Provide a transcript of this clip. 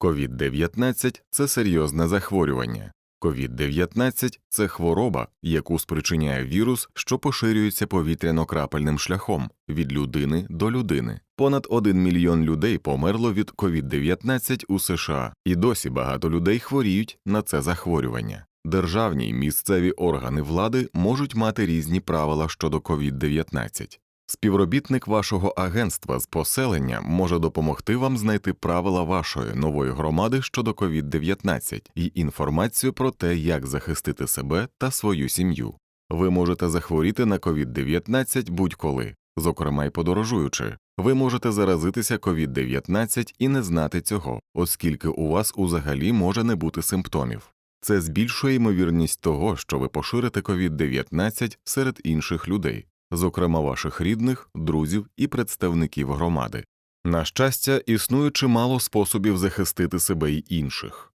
COVID-19 – це серйозне захворювання. COVID-19 – це хвороба, яку спричиняє вірус, що поширюється повітряно-крапельним шляхом від людини до людини. Понад 1 мільйон людей померло від COVID-19 у США, і досі багато людей хворіють на це захворювання. Державні й місцеві органи влади можуть мати різні правила щодо COVID-19. Співробітник вашого агентства з поселення може допомогти вам знайти правила вашої нової громади щодо COVID-19 і інформацію про те, як захистити себе та свою сім'ю. Ви можете захворіти на COVID-19 будь-коли, зокрема й подорожуючи. Ви можете заразитися COVID-19 і не знати цього, оскільки у вас узагалі може не бути симптомів. Це збільшує ймовірність того, що ви поширите COVID-19 серед інших людей, зокрема ваших рідних, друзів і представників громади. На щастя, існує чимало способів захистити себе й інших.